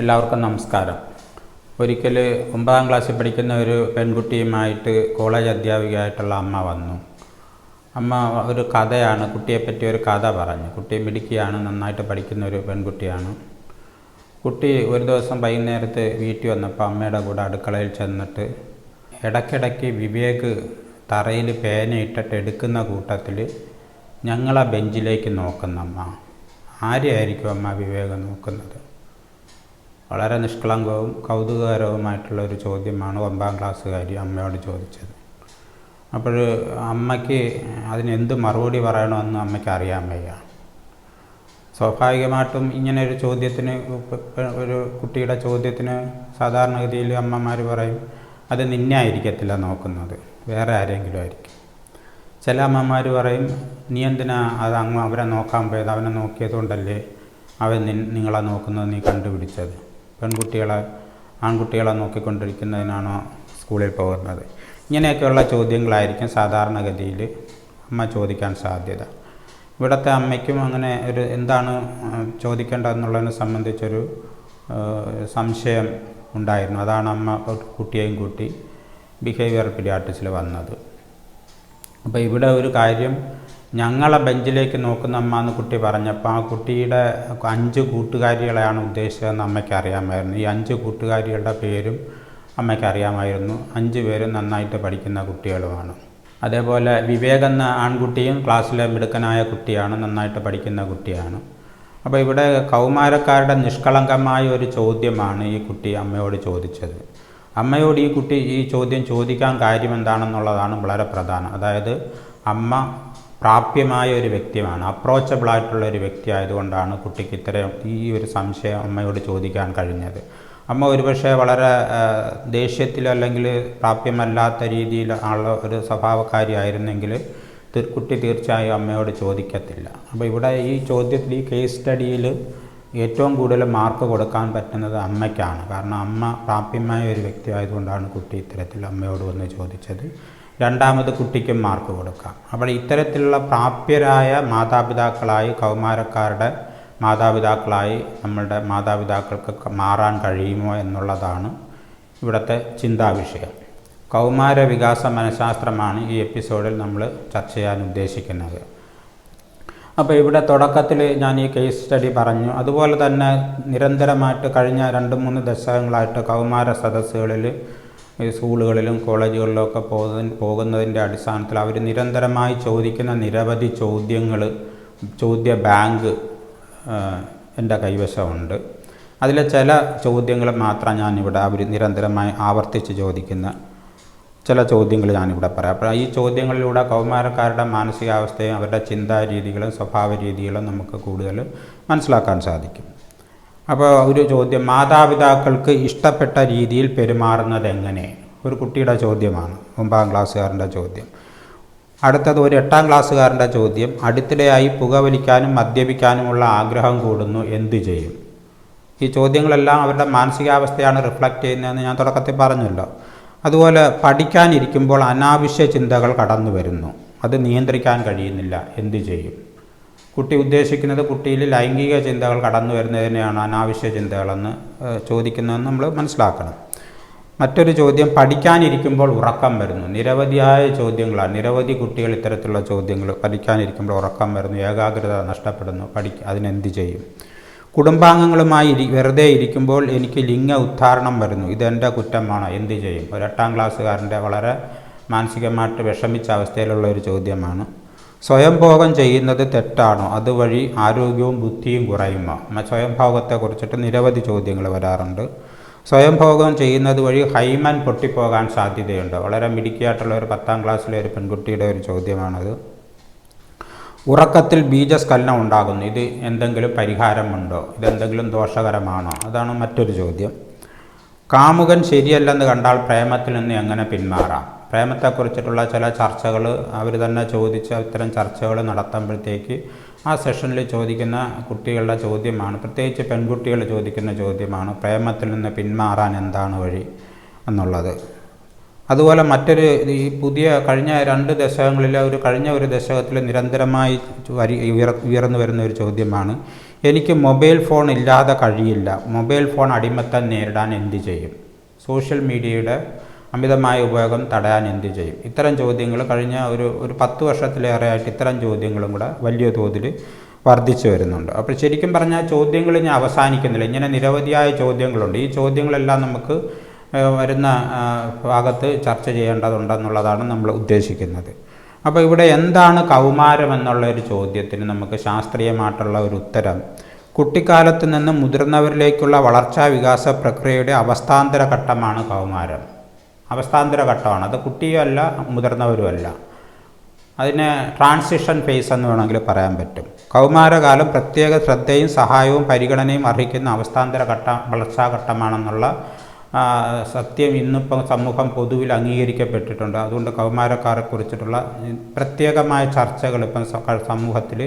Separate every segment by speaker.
Speaker 1: എല്ലാവർക്കും നമസ്കാരം. ഒരിക്കൽ ഒമ്പതാം ക്ലാസ്സിൽ പഠിക്കുന്ന ഒരു പെൺകുട്ടിയുമായിട്ട് കോളേജ് അധ്യാപികയായിട്ടുള്ള അമ്മ വന്നു. അമ്മ ഒരു കഥയാണ് കുട്ടിയെപ്പറ്റി ഒരു കഥ പറഞ്ഞു. കുട്ടി മിടുക്കിയാണ് നന്നായിട്ട് പഠിക്കുന്ന ഒരു പെൺകുട്ടിയാണ്. കുട്ടി ഒരു ദിവസം വൈകുന്നേരത്ത് വീട്ടിൽ വന്നപ്പോൾ അമ്മയുടെ കൂടെ അടുക്കളയിൽ ചെന്നിട്ട് ഇടയ്ക്കിടയ്ക്ക് വിവേക് തറയിൽ പേനയിട്ടിട്ട് എടുക്കുന്ന കൂട്ടത്തിൽ ഞങ്ങളാ ബെഞ്ചിലേക്ക് നോക്കുന്നമ്മ ആരെയായിരിക്കും അമ്മ വിവേക് നോക്കുന്നത്? വളരെ നിഷ്കളങ്കവും കൗതുകകരവുമായിട്ടുള്ള ഒരു ചോദ്യമാണ് ഒമ്പതാം ക്ലാസ്സുകാരി അമ്മയോട് ചോദിച്ചത്. അപ്പോൾ അമ്മയ്ക്ക് അതിനെന്ത് മറുപടി പറയണമെന്ന് അമ്മയ്ക്ക് അറിയാൻ വയ്യ. സ്വാഭാവികമായിട്ടും ഇങ്ങനെ ഒരു ചോദ്യത്തിന് ഒരു കുട്ടിയുടെ ചോദ്യത്തിന് സാധാരണഗതിയിൽ അമ്മമാർ പറയും അത് നിന്നെ ആയിരിക്കത്തില്ല നോക്കുന്നത് വേറെ ആരെങ്കിലും ആയിരിക്കും. ചില അമ്മമാർ പറയും നീ എന്തിനാ അത് അങ്ങ് അവരെ നോക്കാൻ പോയത്? അവനെ നോക്കിയത് കൊണ്ടല്ലേ അവൻ നിങ്ങളെ നോക്കുന്നത് നീ കണ്ടുപിടിച്ചത്? പെൺകുട്ടികളെ ആൺകുട്ടികളെ നോക്കിക്കൊണ്ടിരിക്കുന്നതിനാണോ സ്കൂളിൽ പോകുന്നത് ഇങ്ങനെയൊക്കെയുള്ള ചോദ്യങ്ങളായിരിക്കും സാധാരണഗതിയിൽ അമ്മ ചോദിക്കാൻ സാധ്യത. ഇവിടുത്തെ അമ്മയ്ക്കും അങ്ങനെ ഒരു എന്താണ് ചോദിക്കേണ്ടതെന്നുള്ളതിനെ സംബന്ധിച്ചൊരു സംശയം ഉണ്ടായിരുന്നു. അതാണ് അമ്മ കുട്ടിയെയും കൂട്ടി ബിഹേവിയർ പീഡിയാട്രിസിൽ വന്നത്. അപ്പോൾ ഇവിടെ ഒരു കാര്യം ഞങ്ങളെ ബെഞ്ചിലേക്ക് നോക്കുന്ന അമ്മ എന്ന് കുട്ടി പറഞ്ഞപ്പോൾ ആ കുട്ടിയുടെ അഞ്ച് കൂട്ടുകാരികളെയാണ് ഉദ്ദേശിച്ചതെന്ന് അമ്മയ്ക്ക് അറിയാമായിരുന്നു. ഈ അഞ്ച് കൂട്ടുകാരികളുടെ പേരും അമ്മയ്ക്ക് അറിയാമായിരുന്നു. അഞ്ച് പേരും നന്നായിട്ട് പഠിക്കുന്ന കുട്ടികളുമാണ്. അതേപോലെ വിവേക് എന്ന ആൺകുട്ടിയും ക്ലാസ്സിലെ മിടുക്കനായ കുട്ടിയാണ് നന്നായിട്ട് പഠിക്കുന്ന കുട്ടിയാണ്. അപ്പോൾ ഇവിടെ കൗമാരക്കാരുടെ നിഷ്കളങ്കമായ ഒരു ചോദ്യമാണ് ഈ കുട്ടി അമ്മയോട് ചോദിച്ചത്. അമ്മയോട് ഈ കുട്ടി ഈ ചോദ്യം ചോദിക്കാൻ കാര്യം എന്താണെന്നുള്ളതാണ് വളരെ പ്രധാനം. അതായത് അമ്മ പ്രാപ്യമായ ഒരു വ്യക്തിയാണ് അപ്രോച്ചബിൾ ആയിട്ടുള്ള ഒരു വ്യക്തി ആയതുകൊണ്ടാണ് കുട്ടിക്ക് ഇത്രയും ഈ ഒരു സംശയം അമ്മയോട് ചോദിക്കാൻ കഴിഞ്ഞത്. അമ്മ ഒരുപക്ഷെ വളരെ ദേഷ്യത്തിൽ അല്ലെങ്കിൽ പ്രാപ്യമല്ലാത്ത രീതിയിൽ ഉള്ള ഒരു സ്വഭാവക്കാരിയായിരുന്നെങ്കിൽ കുട്ടി തീർച്ചയായും അമ്മയോട് ചോദിക്കത്തില്ല. അപ്പോൾ ഇവിടെ ഈ ചോദ്യത്തിൽ ഈ കേസ് സ്റ്റഡിയിൽ ഏറ്റവും കൂടുതൽ മാർക്ക് കൊടുക്കാൻ പറ്റുന്നത് അമ്മയ്ക്കാണ്. കാരണം അമ്മ പ്രാപ്യമായ ഒരു വ്യക്തി ആയതുകൊണ്ടാണ് കുട്ടി ഇത്തരത്തിൽ അമ്മയോട് വന്ന് ചോദിച്ചത്. രണ്ടാമത് കുട്ടിക്കും മാർക്ക് കൊടുക്കാം. അപ്പോൾ ഇത്തരത്തിലുള്ള പ്രാപ്യരായ മാതാപിതാക്കളായി കൗമാരക്കാരുടെ മാതാപിതാക്കളായി നമ്മളുടെ മാതാപിതാക്കൾക്ക് മാറാൻ കഴിയുമോ എന്നുള്ളതാണ് ഇവിടുത്തെ ചിന്താവിഷയം. കൗമാര വികാസ മനഃശാസ്ത്രമാണ് ഈ എപ്പിസോഡിൽ നമ്മൾ ചർച്ച ചെയ്യാൻ ഉദ്ദേശിക്കുന്നത്. അപ്പോൾ ഇവിടെ തുടക്കത്തിൽ ഞാൻ ഈ കേസ് സ്റ്റഡി പറഞ്ഞു. അതുപോലെ തന്നെ നിരന്തരമായിട്ട് കഴിഞ്ഞ രണ്ട് മൂന്ന് ദശകങ്ങളായിട്ട് കൗമാര സദസ്സുകളിൽ സ്കൂളുകളിലും കോളേജുകളിലും ഒക്കെ പോകുന്ന പോകുന്നതിന്റെ അടിസ്ഥാനത്തിൽ അവർ നിരന്തരമായി ചോദിക്കുന്ന നിരവധി ചോദ്യങ്ങൾ ചോദ്യ ബാങ്ക് എന്റെ കൈവശമുണ്ട്. അതിലെ ചില ചോദ്യങ്ങൾ മാത്രം ഞാനിവിടെ അവർ നിരന്തരമായി ആവർത്തിച്ച് ചോദിക്കുന്ന ചില ചോദ്യങ്ങൾ ഞാനിവിടെ പറയാം. അപ്പോൾ ഈ ചോദ്യങ്ങളിലൂടെ കൗമാരക്കാരുടെ മാനസികാവസ്ഥയും അവരുടെ ചിന്താരീതികളും സ്വഭാവ രീതികളും നമുക്ക് കൂടുതൽ മനസ്സിലാക്കാൻ സാധിക്കും. അപ്പോൾ ഒരു ചോദ്യം മാതാപിതാക്കൾക്ക് ഇഷ്ടപ്പെട്ട രീതിയിൽ പെരുമാറുന്നത് എങ്ങനെ? ഒരു കുട്ടിയുടെ ചോദ്യമാണ് ഒമ്പതാം ക്ലാസ്സുകാരന്റെ ചോദ്യം. അടുത്തത് ഒരു എട്ടാം ക്ലാസ്സുകാരന്റെ ചോദ്യം അടുത്തിടെയായി പുകവലിക്കാനും മദ്യപിക്കാനുമുള്ള ആഗ്രഹം കൂടുന്നു എന്തു ചെയ്യും? ഈ ചോദ്യങ്ങളെല്ലാം അവരുടെ മാനസികാവസ്ഥയാണ് റിഫ്ലക്റ്റ് ചെയ്യുന്നതെന്ന് ഞാൻ തുടക്കത്തിൽ പറഞ്ഞല്ലോ. അതുപോലെ പഠിക്കാനിരിക്കുമ്പോൾ അനാവശ്യ ചിന്തകൾ കടന്നു വരുന്നു അത് നിയന്ത്രിക്കാൻ കഴിയുന്നില്ല എന്തു ചെയ്യും? കുട്ടി ഉദ്ദേശിക്കുന്നത് കുട്ടിയിൽ ലൈംഗിക ചിന്തകൾ കടന്നു വരുന്നതിനെയാണ് അനാവശ്യ ചിന്തകളെന്ന് ചോദിക്കുന്നതെന്ന് നമ്മൾ മനസ്സിലാക്കണം. മറ്റൊരു ചോദ്യം പഠിക്കാനിരിക്കുമ്പോൾ ഉറക്കം വരുന്നു. നിരവധിയായ ചോദ്യങ്ങളാണ്. നിരവധി കുട്ടികൾ ഇത്തരത്തിലുള്ള ചോദ്യങ്ങൾ പഠിക്കാനിരിക്കുമ്പോൾ ഉറക്കം വരുന്നു ഏകാഗ്രത നഷ്ടപ്പെടുന്നു പഠി അതിനെന്ത് ചെയ്യും? കുടുംബാംഗങ്ങളുമായി ഇരി വെറുതെ ഇരിക്കുമ്പോൾ എനിക്ക് ലിംഗ ഉദ്ധാരണം വരുന്നു. ഇതെന്റെ കുറ്റമാണോ എന്ത് ചെയ്യും? ഒരു എട്ടാം ക്ലാസ്സുകാരന്റെ വളരെ മാനസികമായിട്ട് വിഷമിച്ച അവസ്ഥയിലുള്ള ഒരു ചോദ്യമാണ് സ്വയംഭോഗം ചെയ്യുന്നത് തെറ്റാണോ? അതുവഴി ആരോഗ്യവും ബുദ്ധിയും കുറയുമോ? സ്വയംഭോഗത്തെക്കുറിച്ചിട്ട് നിരവധി ചോദ്യങ്ങൾ വരാറുണ്ട്. സ്വയംഭോഗം ചെയ്യുന്നത് വഴി ഹൈമൻ പൊട്ടിപ്പോകാൻ സാധ്യതയുണ്ട്. വളരെ മിടുക്കിയായിട്ടുള്ള ഒരു പത്താം ക്ലാസ്സിലെ ഒരു പെൺകുട്ടിയുടെ ഒരു ചോദ്യമാണത്. ഉറക്കത്തിൽ ബീജസ്ഖലനം ഉണ്ടാകുന്നു. ഇത് എന്തെങ്കിലും പരിഹാരമുണ്ടോ? ഇതെന്തെങ്കിലും ദോഷകരമാണോ? അതാണ് മറ്റൊരു ചോദ്യം. കാമുകൻ ശരിയല്ലെന്ന് കണ്ടാൽ പ്രേമത്തിൽ നിന്ന് എങ്ങനെ പിന്മാറാം? പ്രേമത്തെക്കുറിച്ചിട്ടുള്ള ചില ചർച്ചകൾ അവർ തന്നെ ചോദിച്ച ഇത്തരം ചർച്ചകൾ നടത്തുമ്പോഴത്തേക്ക് ആ സെഷനിൽ ചോദിക്കുന്ന കുട്ടികളുടെ ചോദ്യമാണ്. പ്രത്യേകിച്ച് പെൺകുട്ടികൾ ചോദിക്കുന്ന ചോദ്യമാണ് പ്രേമത്തിൽ നിന്ന് പിന്മാറാൻ എന്താണ് വഴി എന്നുള്ളത്. അതുപോലെ മറ്റൊരു ഈ പുതിയ കഴിഞ്ഞ രണ്ട് ദശകങ്ങളിൽ ഒരു കഴിഞ്ഞ ഒരു ദശകത്തിൽ നിരന്തരമായി വരി ഉയർ ഉയർന്നു വരുന്ന ഒരു ചോദ്യമാണ് എനിക്ക് മൊബൈൽ ഫോൺ ഇല്ലാതെ കഴിയില്ല. മൊബൈൽ ഫോൺ അടിമത്തം നേരിടാൻ എന്ത് ചെയ്യും? സോഷ്യൽ മീഡിയയുടെ അമിതമായ ഉപയോഗം തടയാൻ എന്ത് ചെയ്യും? ഇത്തരം ചോദ്യങ്ങൾ കഴിഞ്ഞ ഒരു ഒരു പത്ത് വർഷത്തിലേറെയായിട്ട് ഇത്തരം ചോദ്യങ്ങളും കൂടെ വലിയ തോതിൽ വർദ്ധിച്ചു വരുന്നുണ്ട്. അപ്പോൾ ശരിക്കും പറഞ്ഞാൽ ചോദ്യങ്ങൾ ഇനി അവസാനിക്കുന്നില്ല. ഇങ്ങനെ നിരവധിയായ ചോദ്യങ്ങളുണ്ട്. ഈ ചോദ്യങ്ങളെല്ലാം നമുക്ക് വരുന്ന ഭാഗത്ത് ചർച്ച ചെയ്യേണ്ടതുണ്ടെന്നുള്ളതാണ് നമ്മൾ ഉദ്ദേശിക്കുന്നത്. അപ്പോൾ ഇവിടെ എന്താണ് കൗമാരം എന്നുള്ള ഒരു ചോദ്യത്തിന് നമുക്ക് ശാസ്ത്രീയമായിട്ടുള്ള ഒരു ഉത്തരം. കുട്ടിക്കാലത്ത് നിന്ന് മുതിർന്നവരിലേക്കുള്ള വളർച്ചാ വികാസ പ്രക്രിയയുടെ അവസ്ഥാന്തര ഘട്ടമാണ് കൗമാരം. അവസ്ഥാന്തര ഘട്ടമാണ് അത് കുട്ടിയുമല്ല മുതിർന്നവരുമല്ല അതിന് ട്രാൻസിഷൻ ഫേസ് എന്ന് വേണമെങ്കിൽ പറയാൻ പറ്റും. കൗമാരകാലം പ്രത്യേക ശ്രദ്ധയും സഹായവും പരിഗണനയും അർഹിക്കുന്ന അവസ്ഥാന്തര ഘട്ട വളർച്ചാ ഘട്ടമാണെന്നുള്ള സത്യം ഇന്നിപ്പം സമൂഹം പൊതുവിൽ അംഗീകരിക്കപ്പെട്ടിട്ടുണ്ട്. അതുകൊണ്ട് കൗമാരക്കാരെ കുറിച്ചിട്ടുള്ള പ്രത്യേകമായ ചർച്ചകൾ ഇപ്പം സമൂഹത്തിൽ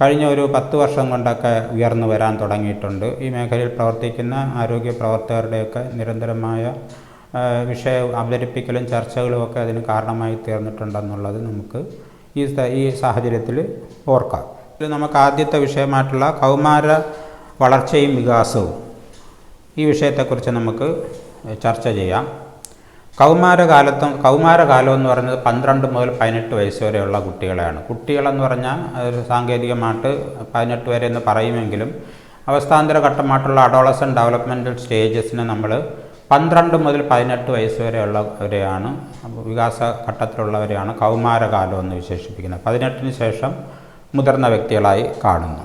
Speaker 1: കഴിഞ്ഞ ഒരു പത്ത് വർഷം കൊണ്ടൊക്കെ ഉയർന്നു വരാൻ തുടങ്ങിയിട്ടുണ്ട്. ഈ മേഖലയിൽ പ്രവർത്തിക്കുന്ന ആരോഗ്യ പ്രവർത്തകരുടെയൊക്കെ നിരന്തരമായ വിഷയം അവതരിപ്പിക്കലും ചർച്ചകളും ഒക്കെ അതിന് കാരണമായി തീർന്നിട്ടുണ്ടെന്നുള്ളത് നമുക്ക് ഈ ഈ സാഹചര്യത്തിൽ ഓർക്കാം. ഇതിൽ നമുക്ക് ആദ്യത്തെ വിഷയമായിട്ടുള്ള കൗമാര വളർച്ചയും വികാസവും. ഈ വിഷയത്തെക്കുറിച്ച് നമുക്ക് ചർച്ച ചെയ്യാം. കൗമാരകാലത്തും കൗമാരകാലം എന്ന് പറയുന്നത് പന്ത്രണ്ട് മുതൽ പതിനെട്ട് വയസ്സ് വരെയുള്ള കുട്ടികളെയാണ്. കുട്ടികളെന്ന് പറഞ്ഞാൽ സാങ്കേതികമായിട്ട് പതിനെട്ട് വരെ എന്ന് പറയുമെങ്കിലും അവസ്ഥാന്തര ഘട്ടമായിട്ടുള്ള അഡോളസൻ ഡെവലപ്മെന്റൽ സ്റ്റേജസിനെ നമ്മൾ പന്ത്രണ്ട് മുതൽ പതിനെട്ട് വയസ്സ് വരെയുള്ളവരെയാണ് വികാസ ഘട്ടത്തിലുള്ളവരെയാണ് കൗമാരകാലം എന്ന് വിശേഷിപ്പിക്കുന്നത്. പതിനെട്ടിന് ശേഷം മുതിർന്ന വ്യക്തികളായി കാണുന്നു.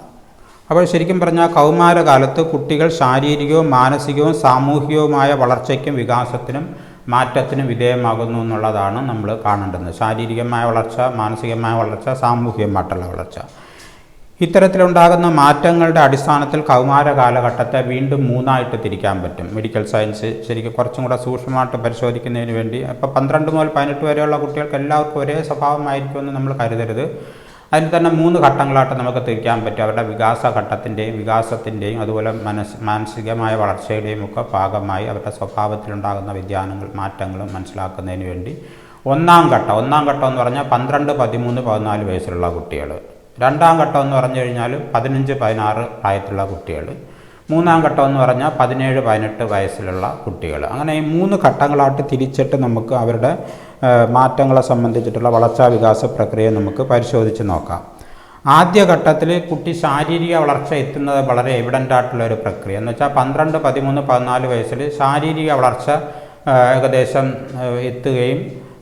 Speaker 1: അപ്പോൾ ശരിക്കും പറഞ്ഞാൽ കൗമാരകാലത്ത് കുട്ടികൾ ശാരീരികവും മാനസികവും സാമൂഹികവുമായ വളർച്ചയ്ക്കും വികാസത്തിനും മാറ്റത്തിനും വിധേയമാകുന്നു എന്നുള്ളതാണ് നമ്മൾ കാണേണ്ടത്. ശാരീരികമായ വളർച്ച മാനസികമായ വളർച്ച സാമൂഹികമായിട്ടുള്ള വളർച്ച. ഇത്തരത്തിലുണ്ടാകുന്ന മാറ്റങ്ങളുടെ അടിസ്ഥാനത്തിൽ കൗമാര കാലഘട്ടത്തെ വീണ്ടും മൂന്നായിട്ട് തിരിക്കാൻ പറ്റും. മെഡിക്കൽ സയൻസ് ശരിക്കും കുറച്ചും കൂടെ സൂക്ഷ്മമായിട്ട് പരിശോധിക്കുന്നതിന് വേണ്ടി. അപ്പോൾ പന്ത്രണ്ട് മുതൽ പതിനെട്ട് വരെയുള്ള കുട്ടികൾക്ക് എല്ലാവർക്കും ഒരേ സ്വഭാവമായിരിക്കുമെന്ന് നമ്മൾ കരുതരുത്. അതിൽ തന്നെ മൂന്ന് ഘട്ടങ്ങളായിട്ട് നമുക്ക് തിരിക്കാൻ പറ്റും. അവരുടെ വികാസ ഘട്ടത്തിന്റെയും വികാസത്തിന്റെയും അതുപോലെ മനസ് മാനസികമായ വളർച്ചയുടെയും ഒക്കെ ഭാഗമായി അവരുടെ സ്വഭാവത്തിലുണ്ടാകുന്ന വ്യതിയാനങ്ങൾ മാറ്റങ്ങളും മനസ്സിലാക്കുന്നതിന് വേണ്ടി. ഒന്നാം ഘട്ടം ഒന്നാം ഘട്ടം എന്ന് പറഞ്ഞാൽ പന്ത്രണ്ട് പതിമൂന്ന് പതിനാല് വയസ്സിലുള്ള കുട്ടികൾ രണ്ടാം ഘട്ടം എന്ന് പറഞ്ഞു കഴിഞ്ഞാൽ പതിനഞ്ച് പതിനാറ് പ്രായത്തിലുള്ള കുട്ടികൾ. മൂന്നാം ഘട്ടം എന്ന് പറഞ്ഞാൽ പതിനേഴ് പതിനെട്ട് വയസ്സിലുള്ള കുട്ടികൾ. അങ്ങനെ ഈ മൂന്ന് ഘട്ടങ്ങളായിട്ട് തിരിച്ചിട്ട് നമുക്ക് അവരുടെ മാറ്റങ്ങളെ സംബന്ധിച്ചിട്ടുള്ള വളർച്ചാ വികാസ പ്രക്രിയ നമുക്ക് പരിശോധിച്ച് നോക്കാം. ആദ്യ ഘട്ടത്തിൽ കുട്ടി ശാരീരിക വളർച്ച എത്തുന്നത് വളരെ എവിഡന്റ് ആയിട്ടുള്ള ഒരു പ്രക്രിയ. എന്ന് വെച്ചാൽ പന്ത്രണ്ട് പതിമൂന്ന് പതിനാല് വയസ്സിൽ ശാരീരിക വളർച്ച ഏകദേശം എത്തുകയും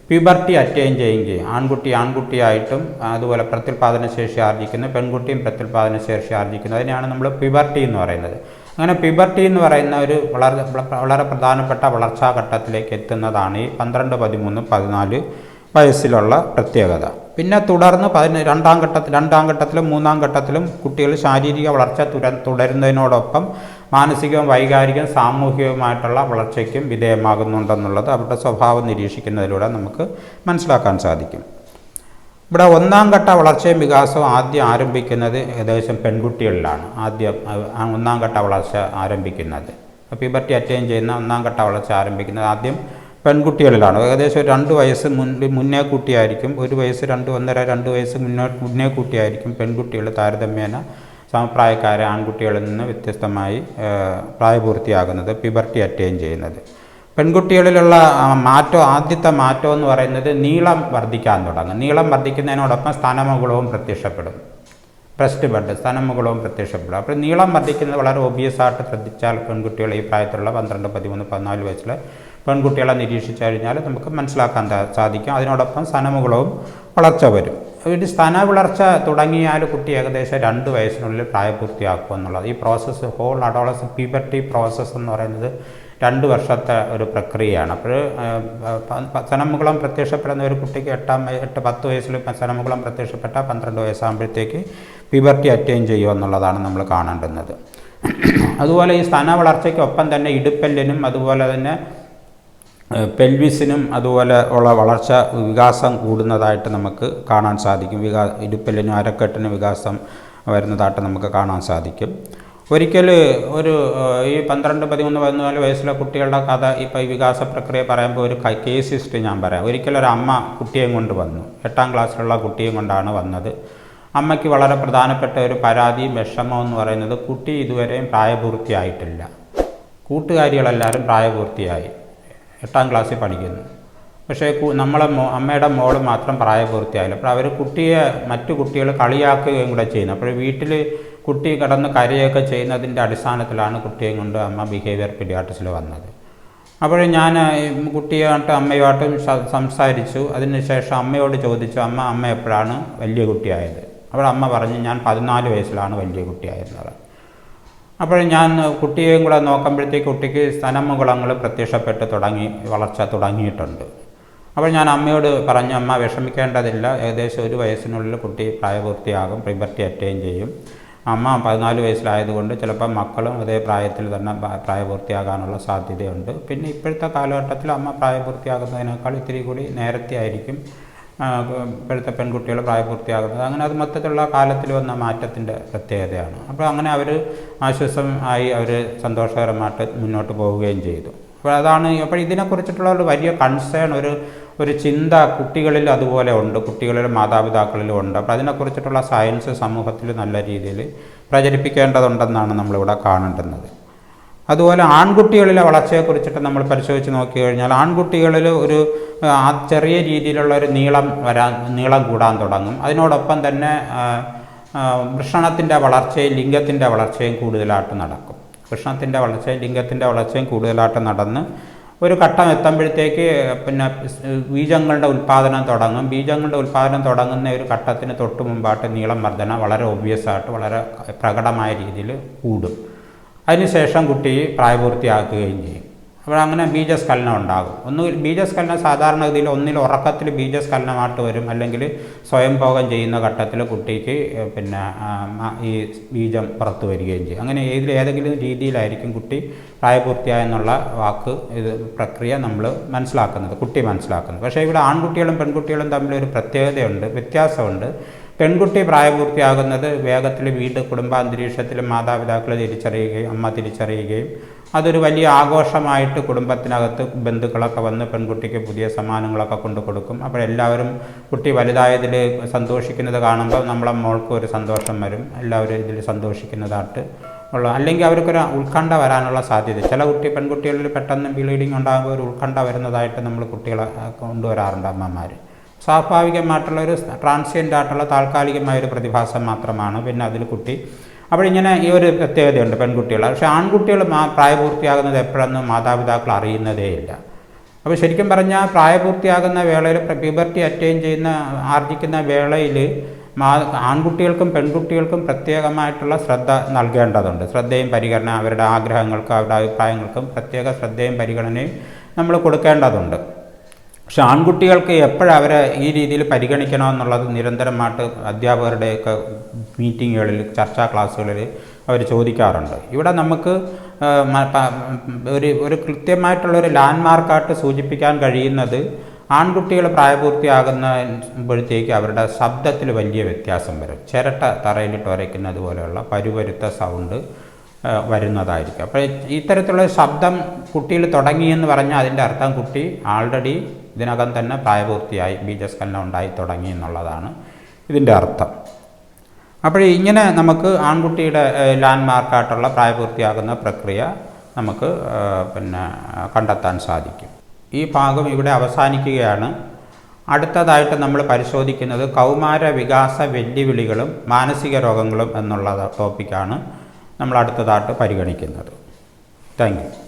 Speaker 1: പ്യൂബർട്ടി അറ്റൈൻ ചെയ്യുകയും ചെയ്യും. ആൺകുട്ടി ആൺകുട്ടിയായിട്ടും അതുപോലെ പ്രത്യുൽപാദന ശേഷി ആർജിക്കുന്നു പെൺകുട്ടിയും പ്രത്യുൽപാദന ശേഷി ആർജിക്കുന്നു. അതിനെയാണ് നമ്മൾ പ്യൂബർട്ടി എന്ന് പറയുന്നത്. അങ്ങനെ പ്യൂബർട്ടി എന്ന് പറയുന്ന ഒരു വളരെ വളരെ പ്രധാനപ്പെട്ട വളർച്ചാ ഘട്ടത്തിലേക്ക് എത്തുന്നതാണ് ഈ പന്ത്രണ്ട് പതിമൂന്ന് പതിനാല് വയസ്സിലുള്ള പ്രത്യേകത. പിന്നെ തുടർന്ന് പതിന രണ്ടാം ഘട്ടത്തിൽ രണ്ടാം ഘട്ടത്തിലും മൂന്നാം ഘട്ടത്തിലും കുട്ടികൾ ശാരീരിക വളർച്ച തുടരുന്നതിനോടൊപ്പം മാനസികവും വൈകാരികവും സാമൂഹികവുമായിട്ടുള്ള വളർച്ചയ്ക്കും വിധേയമാകുന്നുണ്ടെന്നുള്ളത് അവരുടെ സ്വഭാവം നിരീക്ഷിക്കുന്നതിലൂടെ നമുക്ക് മനസ്സിലാക്കാൻ സാധിക്കും. ഇവിടെ ഒന്നാം ഘട്ട വളർച്ചയും വികാസവും ആദ്യം ആരംഭിക്കുന്നത് ഏകദേശം പെൺകുട്ടികളിലാണ്. ആദ്യം ഒന്നാം ഘട്ട വളർച്ച ആരംഭിക്കുന്നത്. പ്യൂബർട്ടി അറ്റൈൻ ചെയ്യുന്ന ഒന്നാം ഘട്ട വളർച്ച ആരംഭിക്കുന്നത് ആദ്യം പെൺകുട്ടികളിലാണ്. ഏകദേശം രണ്ട് വയസ്സ് മുൻ മുന്നേ കൂട്ടിയായിരിക്കും ഒരു വയസ്സ് രണ്ട് ഒന്നര രണ്ട് വയസ്സ് മുന്നേ മുന്നേ കൂട്ടിയായിരിക്കും പെൺകുട്ടികൾ താരതമ്യേന സമപ്രായക്കാരെ ആൺകുട്ടികളിൽ നിന്ന് വ്യത്യസ്തമായി പ്രായപൂർത്തിയാകുന്നത് പിബർട്ടി അറ്റൈൻ ചെയ്യുന്നത്. പെൺകുട്ടികളിലുള്ള മാറ്റോ ആദ്യത്തെ മാറ്റം എന്ന് പറയുന്നത് നീളം വർദ്ധിക്കാൻ തുടങ്ങും. നീളം വർദ്ധിക്കുന്നതിനോടൊപ്പം സ്ഥാനമുകളവും പ്രത്യക്ഷപ്പെടും. Breast bud സ്ഥാനമുകളവും പ്രത്യക്ഷപ്പെടും. അപ്പോൾ നീളം വർദ്ധിക്കുന്നത് വളരെ ഒബിയസ് ആയിട്ട് ശ്രദ്ധിച്ചാൽ പെൺകുട്ടികൾ ഈ പ്രായത്തിലുള്ള പന്ത്രണ്ട് പതിമൂന്ന് പതിനാല് വയസ്സിലെ പെൺകുട്ടികളെ നിരീക്ഷിച്ചു കഴിഞ്ഞാൽ നമുക്ക് മനസ്സിലാക്കാൻ സാധിക്കും. അതിനോടൊപ്പം സ്ഥാനമുകളവും വളർച്ച വരും. ഒരു സ്ഥാന വളർച്ച തുടങ്ങിയാൽ കുട്ടി ഏകദേശം രണ്ട് വയസ്സിനുള്ളിൽ പ്രായപൂർത്തിയാക്കുക എന്നുള്ളത്. ഈ process whole adolescence puberty process എന്ന് പറയുന്നത് രണ്ട് വർഷത്തെ ഒരു പ്രക്രിയയാണ്. അപ്പോൾ സനമുകുളം പ്രത്യക്ഷപ്പെടുന്ന ഒരു കുട്ടിക്ക് എട്ടാം എട്ട് പത്ത് വയസ്സിൽ സനമുകുളം പ്രത്യക്ഷപ്പെട്ട പന്ത്രണ്ട് വയസ്സാകുമ്പോഴത്തേക്ക് പ്യൂബർട്ടി അറ്റൈൻ ചെയ്യുക എന്നുള്ളതാണ് നമ്മൾ കാണേണ്ടുന്നത്. അതുപോലെ ഈ സ്ഥാന വളർച്ചയ്ക്കൊപ്പം തന്നെ ഇടുപ്പല്ലിനും അതുപോലെ തന്നെ പെൽവിസിനും അതുപോലെ ഉള്ള വളർച്ച വികാസം കൂടുന്നതായിട്ട് നമുക്ക് കാണാൻ സാധിക്കും. വികാ ഇടുപ്പല്ലിനും അരക്കെട്ടിനും വികാസം വരുന്നതായിട്ട് നമുക്ക് കാണാൻ സാധിക്കും. ഒരിക്കൽ ഒരു ഈ പന്ത്രണ്ട് പതിമൂന്ന് പതിനാല് വയസ്സിലെ കുട്ടികളുടെ കഥ ഇപ്പോൾ ഈ വികാസ പ്രക്രിയ പറയുമ്പോൾ ഒരു കേസ് ഹിസ്റ്ററി ഞാൻ പറയാം. ഒരിക്കലൊരു അമ്മ കുട്ടിയെയും കൊണ്ട് വന്നു. എട്ടാം ക്ലാസ്സിലുള്ള കുട്ടിയും കൊണ്ടാണ് വന്നത്. അമ്മയ്ക്ക് വളരെ പ്രധാനപ്പെട്ട ഒരു പരാതിയും വിഷമവും എന്ന് പറയുന്നത് കുട്ടി ഇതുവരെയും പ്രായപൂർത്തിയായിട്ടില്ല. കൂട്ടുകാരികളെല്ലാവരും പ്രായപൂർത്തിയായി. എട്ടാം ക്ലാസ്സിൽ പഠിക്കുന്നു. പക്ഷേ നമ്മളെ അമ്മയുടെ മോൾ മാത്രം പ്രായപൂർത്തിയായില്ല അപ്പോൾ അവർ കുട്ടിയെ മറ്റു കുട്ടികൾ കളിയാക്കുകയും കൂടെ ചെയ്യുന്നു. അപ്പോൾ വീട്ടിൽ കുട്ടി കിടന്ന് കരയൊക്കെ ചെയ്യുന്നതിന്റെ അടിസ്ഥാനത്തിലാണ് കുട്ടിയെയും കൊണ്ട് അമ്മ ബിഹേവിയർ പീഡിയാട്രിസിൽ വന്നത്. അപ്പോൾ ഞാൻ കുട്ടിയായിട്ട് അമ്മയുമായിട്ടും സംസാരിച്ചു. അതിനുശേഷം അമ്മയോട് ചോദിച്ചു അമ്മ അമ്മ എപ്പോഴാണ് വലിയ കുട്ടിയായത്? അപ്പോൾ അമ്മ പറഞ്ഞു ഞാൻ പതിനാല് വയസ്സിലാണ് വലിയ കുട്ടിയായെന്ന് പറഞ്ഞു അപ്പോൾ ഞാൻ കുട്ടിയെയും കൂടെ നോക്കുമ്പോഴത്തേക്ക് കുട്ടിക്ക് സ്തനമുകുളങ്ങൾ പ്രത്യക്ഷപ്പെട്ട് തുടങ്ങി വളർച്ച തുടങ്ങിയിട്ടുണ്ട്. അപ്പോൾ ഞാൻ അമ്മയോട് പറഞ്ഞു അമ്മ വിഷമിക്കേണ്ടതില്ല. ഏകദേശം ഒരു വയസ്സിനുള്ളിൽ കുട്ടി പ്രായപൂർത്തിയാകും പ്രിബർട്ടി അറ്റൈൻ ചെയ്യും. അമ്മ പതിനാല് വയസ്സിലായതുകൊണ്ട് ചിലപ്പോൾ മക്കളും അതേ പ്രായത്തിൽ തന്നെ പ്രായപൂർത്തിയാകാനുള്ള സാധ്യതയുണ്ട്. പിന്നെ ഇപ്പോഴത്തെ കാലഘട്ടത്തിൽ അമ്മ പ്രായപൂർത്തിയാകുന്നതിനേക്കാൾ ഇത്തിരി കൂടി നേരത്തെ ആയിരിക്കും ഇപ്പോഴത്തെ പെൺകുട്ടികൾ പ്രായപൂർത്തിയാകുന്നത് അങ്ങനെ അത് മൊത്തത്തിലുള്ള കാലത്തിൽ വന്ന മാറ്റത്തിന്റെ പ്രത്യേകതയാണ്. അപ്പോൾ അങ്ങനെ അവർ ആശ്വാസം ആയി അവർ സന്തോഷകരമായിട്ട് മുന്നോട്ട് പോവുകയും ചെയ്തു. അപ്പോൾ അതാണ് അപ്പോൾ ഇതിനെക്കുറിച്ചിട്ടുള്ള ഒരു വലിയ കൺസേൺ ഒരു ഒരു ചിന്ത കുട്ടികളിൽ അതുപോലെ ഉണ്ട്. കുട്ടികളിലും മാതാപിതാക്കളിലും ഉണ്ട്. അപ്പോൾ അതിനെക്കുറിച്ചിട്ടുള്ള സയൻസ് സമൂഹത്തിൽ നല്ല രീതിയിൽ പ്രചരിപ്പിക്കേണ്ടതുണ്ടെന്നാണ് നമ്മളിവിടെ കാണേണ്ടുന്നത്. അതുപോലെ ആൺകുട്ടികളിലെ വളർച്ചയെക്കുറിച്ചിട്ട് നമ്മൾ പരിശോധിച്ച് നോക്കി കഴിഞ്ഞാൽ ആൺകുട്ടികളിൽ ഒരു ചെറിയ രീതിയിലുള്ള ഒരു നീളം വരാൻ നീളം കൂടാൻ തുടങ്ങും. അതിനോടൊപ്പം തന്നെ വൃഷണത്തിന്റെ വളർച്ചയും ലിംഗത്തിന്റെ വളർച്ചയും കൂടുതലായിട്ട് നടക്കും. വൃഷണത്തിന്റെ വളർച്ചയും ലിംഗത്തിന്റെ വളർച്ചയും കൂടുതലായിട്ട് നടന്ന് ഒരു ഘട്ടം എത്തുമ്പോഴത്തേക്ക് പിന്നെ ബീജങ്ങളുടെ ഉൽപ്പാദനം തുടങ്ങും. ബീജങ്ങളുടെ ഉൽപ്പാദനം തുടങ്ങുന്ന ഒരു ഘട്ടത്തിന് തൊട്ട് മുമ്പായിട്ട് നീളം വർധന വളരെ ഒബ്വിയസ് ആയിട്ട് വളരെ പ്രകടമായ രീതിയിൽ കൂടും. അതിനുശേഷം കുട്ടി പ്രായപൂർത്തിയാക്കുകയും ചെയ്യും. അപ്പോൾ അങ്ങനെ ബീജസ്ഖലനം ഉണ്ടാകും. ഒന്ന് ബീജസ്ഖലനം സാധാരണഗതിയിൽ ഒന്നിൽ ഉറക്കത്തിൽ ബീജസ്ഖലനമായിട്ട് വരും. അല്ലെങ്കിൽ സ്വയംഭോഗം ചെയ്യുന്ന ഘട്ടത്തിൽ കുട്ടിക്ക് പിന്നെ ഈ ബീജം പുറത്തു വരികയും ചെയ്യും. അങ്ങനെ ഏതിൽ ഏതെങ്കിലും രീതിയിലായിരിക്കും കുട്ടി പ്രായപൂർത്തിയായെന്നുള്ള വാക്ക് ഇത് പ്രക്രിയ നമ്മൾ മനസ്സിലാക്കുന്നത് കുട്ടി മനസ്സിലാക്കുന്നത്. പക്ഷേ ഇവിടെ ആൺകുട്ടികളും പെൺകുട്ടികളും തമ്മിൽ ഒരു പ്രത്യേകതയുണ്ട് വ്യത്യാസമുണ്ട്. പെൺകുട്ടി പ്രായപൂർത്തിയാകുന്നത് വേഗത്തിൽ വീട് കുടുംബാന്തരീക്ഷത്തിൽ മാതാപിതാക്കൾ തിരിച്ചറിയുകയും അമ്മ തിരിച്ചറിയുകയും അതൊരു വലിയ ആഘോഷമായിട്ട് കുടുംബത്തിനകത്ത് ബന്ധുക്കളൊക്കെ വന്ന് പെൺകുട്ടിക്ക് പുതിയ സമ്മാനങ്ങളൊക്കെ കൊണ്ടു കൊടുക്കും. അപ്പോൾ എല്ലാവരും കുട്ടി വലുതായതിൽ സന്തോഷിക്കുന്നത് കാണുമ്പോൾ നമ്മളെ മോൾക്ക് ഒരു സന്തോഷം വരും. എല്ലാവരും ഇതിൽ സന്തോഷിക്കുന്നതായിട്ട് ഉള്ള അല്ലെങ്കിൽ അവർക്കൊരു ഉത്കണ്ഠ വരാനുള്ള സാധ്യത. ചില കുട്ടി പെൺകുട്ടികളിൽ പെട്ടെന്ന് ബ്ലീഡിങ് ഉണ്ടാകുമ്പോൾ ഒരു ഉത്കണ്ഠ വരുന്നതായിട്ട് നമ്മൾ കുട്ടികളെ കൊണ്ടുവരാറുണ്ട് അമ്മമാർ. സ്വാഭാവികമായിട്ടുള്ള ഒരു ട്രാൻസിയന്റ് ആയിട്ടുള്ള താൽക്കാലികമായ ഒരു പ്രതിഭാസം മാത്രമാണ്. പിന്നെ അതിൽ കുട്ടി. അപ്പോൾ ഇങ്ങനെ ഈ ഒരു പ്രത്യേകതയുണ്ട് പെൺകുട്ടികൾ പക്ഷേ ആൺകുട്ടികൾ മാ പ്രായപൂർത്തിയാകുന്നത് എപ്പോഴെന്നും മാതാപിതാക്കൾ അറിയുന്നതേയില്ല അപ്പോൾ ശരിക്കും പറഞ്ഞാൽ പ്രായപൂർത്തിയാകുന്ന വേളയിൽ പ്യൂബർട്ടി അറ്റൈൻ ചെയ്യുന്ന ആർജിക്കുന്ന വേളയിൽ മാ ആൺകുട്ടികൾക്കും പെൺകുട്ടികൾക്കും പ്രത്യേകമായിട്ടുള്ള ശ്രദ്ധ നൽകേണ്ടതുണ്ട്. ശ്രദ്ധയും പരിഗണന അവരുടെ ആഗ്രഹങ്ങൾക്കും അവരുടെ അഭിപ്രായങ്ങൾക്കും പ്രത്യേക ശ്രദ്ധയും പരിഗണനയും നമ്മൾ കൊടുക്കേണ്ടതുണ്ട്. പക്ഷെ ആൺകുട്ടികൾക്ക് എപ്പോഴവരെ ഈ രീതിയിൽ പരിഗണിക്കണമെന്നുള്ളത് നിരന്തരമായിട്ട് അധ്യാപകരുടെയൊക്കെ മീറ്റിങ്ങുകളിൽ ചർച്ചാ ക്ലാസ്സുകളിൽ അവർ ചോദിക്കാറുണ്ട്. ഇവിടെ നമുക്ക് ഒരു ഒരു കൃത്യമായിട്ടുള്ള ഒരു ലാൻഡ്മാർക്കായിട്ട് സൂചിപ്പിക്കാൻ കഴിയുന്നത് ആൺകുട്ടികൾ പ്രായപൂർത്തിയാകുമ്പോഴത്തേക്ക് അവരുടെ ശബ്ദത്തിൽ വലിയ വ്യത്യാസം വരും. ചിരട്ട തറയിലിട്ട് ഉരയ്ക്കുന്നത് പോലെയുള്ള പരുപരുത്ത സൗണ്ട് വരുന്നതായിരിക്കും. അപ്പോൾ ഇത്തരത്തിലുള്ള ശബ്ദം കുട്ടിയിൽ തുടങ്ങിയെന്ന് പറഞ്ഞാൽ അതിന്റെ അർത്ഥം കുട്ടി ആൾറെഡി ഇതിനകം തന്നെ പ്രായപൂർത്തിയായി ബീജസ്കലനം ഉണ്ടായി തുടങ്ങി എന്നുള്ളതാണ് ഇതിന്റെ അർത്ഥം. അപ്പോൾ ഇങ്ങനെ നമുക്ക് ആൺകുട്ടിയുടെ ലാൻഡ് മാർക്കായിട്ടുള്ള പ്രായപൂർത്തിയാകുന്ന പ്രക്രിയ നമുക്ക് പിന്നെ കണ്ടെത്താൻ സാധിക്കും. ഈ ഭാഗം ഇവിടെ അവസാനിക്കുകയാണ്. അടുത്തതായിട്ട് നമ്മൾ പരിശോധിക്കുന്നത് കൗമാര വികാസ വെല്ലുവിളികളും മാനസിക രോഗങ്ങളും എന്നുള്ള ടോപ്പിക്കാണ് നമ്മൾ അടുത്തതായിട്ട് പരിഗണിക്കുന്നത്. താങ്ക്